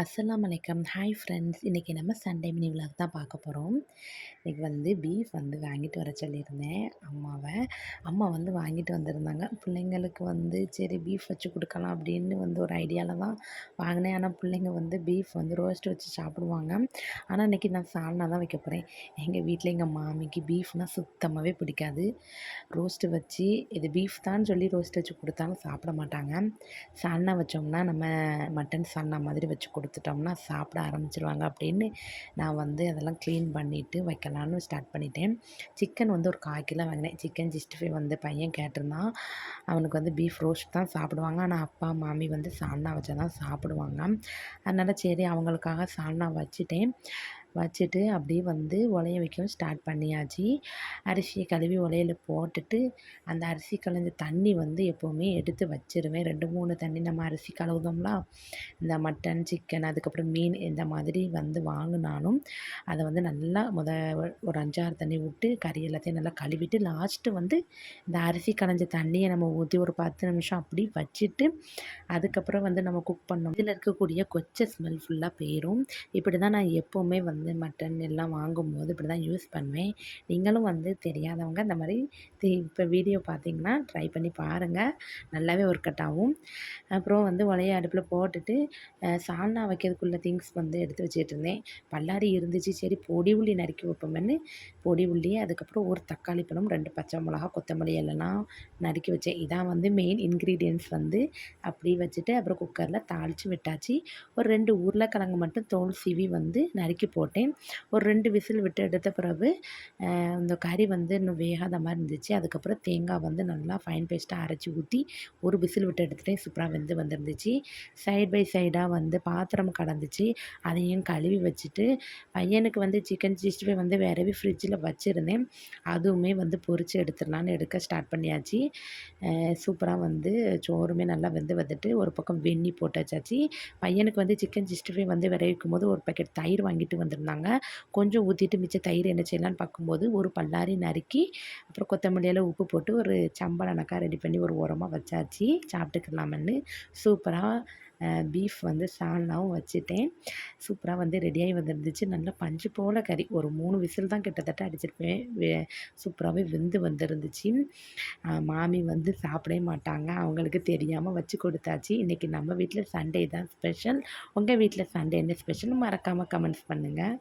அஸ்ஸலாம் வலைக்கம் hi friends இன்றைக்கி நம்ம சண்டே மினி விலாக் தான் பார்க்க போகிறோம் இன்றைக்கி வந்து பீஃப் வந்து வாங்கிட்டு வர சொல்லியிருந்தேன். அம்மாவை. அம்மா வந்து வாங்கிட்டு வந்திருந்தாங்க. பிள்ளைங்களுக்கு வந்து சரி பீஃப் வச்சு கொடுக்கலாம் அப்படின்னு வந்து ஒரு ஐடியாவில் தான் வாங்கினேன். ஆனால் பிள்ளைங்க வந்து பீஃப் வந்து ரோஸ்ட் வச்சு சாப்பிடுவாங்க. ஆனால் இன்றைக்கி நான் சால்னா தான் வைக்க போகிறேன் எங்கள் வீட்டில் எங்கள் மாமிக்கு பீஃப்னால் சுத்தமாகவே பிடிக்காது. ரோஸ்ட்டு வச்சு இது பீஃப் தான் சொல்லி ரோஸ்ட் வச்சு கொடுத்தாலும் சாப்பிட மாட்டாங்க. சால்னா வச்சோம்னா நம்ம மட்டன் சால்னா மாதிரி வச்சு கொடுத்துட்டோம்னா சாப்பிட ஆரம்பிச்சிருவாங்க அப்படின்னு நான் வந்து அதெல்லாம் க்ளீன் பண்ணிவிட்டு வைக்கலான்னு ஸ்டார்ட் பண்ணிட்டேன். சிக்கன் வந்து ஒரு கால் கிலோ வாங்கினேன். சிக்கன் சிக்ஸ்டி ஃபைவ் வந்து பையன் கேட்டிருந்தான். அவனுக்கு வந்து பீஃப் ரோஸ்ட் தான் சாப்பிடுவாங்க. ஆனால் அப்பா மாமி வந்து சால்னா வச்சா தான் சாப்பிடுவாங்க. அதனால் சரி அவங்களுக்காக சால்னா வச்சுட்டேன். வச்சுட்டு அப்படியே வந்து உலைய வைக்கவும் ஸ்டார்ட் பண்ணியாச்சு. அரிசியை கழுவி உலையில் போட்டுட்டு அந்த அரிசி களைஞ்ச தண்ணி வந்து எப்போவுமே எடுத்து வச்சிருவேன். ரெண்டு மூணு தண்ணி நம்ம அரிசி கழுவுதோம்னா இந்த மட்டன் சிக்கன் அதுக்கப்புறம் மீன் இந்த மாதிரி வந்து வாங்கினாலும் அதை வந்து நல்லா முத ஒரு அஞ்சாறு தண்ணி விட்டு கறி எல்லாத்தையும் நல்லா கழுவிட்டு லாஸ்ட்டு வந்து இந்த அரிசி களைஞ்ச தண்ணியை நம்ம ஊற்றி ஒரு பத்து நிமிஷம் அப்படி வச்சுட்டு அதுக்கப்புறம் வந்து நம்ம குக் பண்ணோம். இதில் இருக்கக்கூடிய கொச்சை ஸ்மெல் ஃபுல்லாக போயிடும் இப்படி தான் நான் எப்போவுமே வந்து வந்து மட்டன் எல்லாம் வாங்கும்போது இப்படி தான் யூஸ் பண்ணுவேன். நீங்களும் வந்து தெரியாதவங்க இந்த மாதிரி இப்போ வீடியோ பார்த்தீங்கன்னா ட்ரை பண்ணி பாருங்கள் நல்லாவே ஒர்க் அவுட் ஆகும். அப்புறம் வந்து உலைய அடுப்பில் போட்டுட்டு சால்னா வைக்கிறதுக்குள்ள திங்ஸ் வந்து எடுத்து வச்சுட்டு இருந்தேன். பல்லாரி இருந்துச்சு சரி பொடி உள்ளி நறுக்கி வைப்போம்னு பொடி உள்ளி அதுக்கப்புறம் ஒரு தக்காளி பழம் ரெண்டு பச்சை மிளகா கொத்தமல்லி எல்லாம் நறுக்கி வச்சேன். இதான் வந்து மெயின் இன்க்ரீடியன்ஸ் வந்து. அப்படி வச்சுட்டு அப்புறம் குக்கரில் தாளித்து விட்டாச்சு. ஒரு ரெண்டு உருளைக்கிழங்கு மட்டும் தோல் சீவி வந்து நறுக்கி போட்டேன். போட்டேன் ஒரு ரெண்டு விசில் விட்டு எடுத்த பிறகு இந்த கறி வந்து இன்னும் வேகாத மாதிரி இருந்துச்சு. அதுக்கப்புறம் தேங்காய் வந்து நல்லா ஃபைன் பேஸ்ட்டாக அரைச்சி ஊற்றி ஒரு விசில் விட்டு எடுத்துகிட்டேன் சூப்பராக வெந்து வந்துருந்துச்சு. சைட் பை சைடாக வந்து பாத்திரம் கடந்துச்சு அதையும் கழுவி வச்சுட்டு பையனுக்கு வந்து சிக்கன் சிக்ஸ்டி ஃபைவ் வந்து வேறவே ஃப்ரிட்ஜில் வச்சுருந்தேன். அதுவுமே வந்து பொறிச்சு எடுத்துடலான்னு எடுக்க ஸ்டார்ட் பண்ணியாச்சு. சூப்பராக வந்து சோறுமே நல்லா வெந்து வந்துட்டு ஒரு பக்கம் வெந்நி போட்டாச்சாச்சு. பையனுக்கு வந்து சிக்கன் சிக்ஸ்டி ஃபைவ் வந்து விளைவிக்கும் போது ஒரு பேக்கெட் தயிர் வாங்கிட்டு வந்துருந்தேன் இருந்தாங்க. கொஞ்சம் ஊற்றிட்டு மிச்சம் தயிர் என்ன செய்யலான்னு பார்க்கும்போது ஒரு பல்லாரி நறுக்கி அப்புறம் கொத்தமல்லியில் உப்பு போட்டு ஒரு சம்பளனக்கா ரெடி பண்ணி ஒரு உரமாக வச்சாச்சு. சாப்பிட்டுக்கலாமன்னு. சூப்பராக பீஃப் வந்து சால்னாவும் வச்சுட்டேன். சூப்பராக வந்து ரெடியாகி வந்துருந்துச்சு. நல்லா பஞ்சு போல் கறி. ஒரு மூணு விசில் தான் கிட்டத்தட்ட அடிச்சிருப்பேன். சூப்பராகவே வெந்து வந்துருந்துச்சு. மாமி வந்து சாப்பிடவே மாட்டாங்க. அவங்களுக்கு தெரியாமல் வச்சு கொடுத்தாச்சு. இன்றைக்கி நம்ம வீட்டில் சண்டே தான் ஸ்பெஷல். உங்கள் வீட்டில் சண்டே என்ன ஸ்பெஷல் மறக்காமல் கமெண்ட்ஸ் பண்ணுங்கள்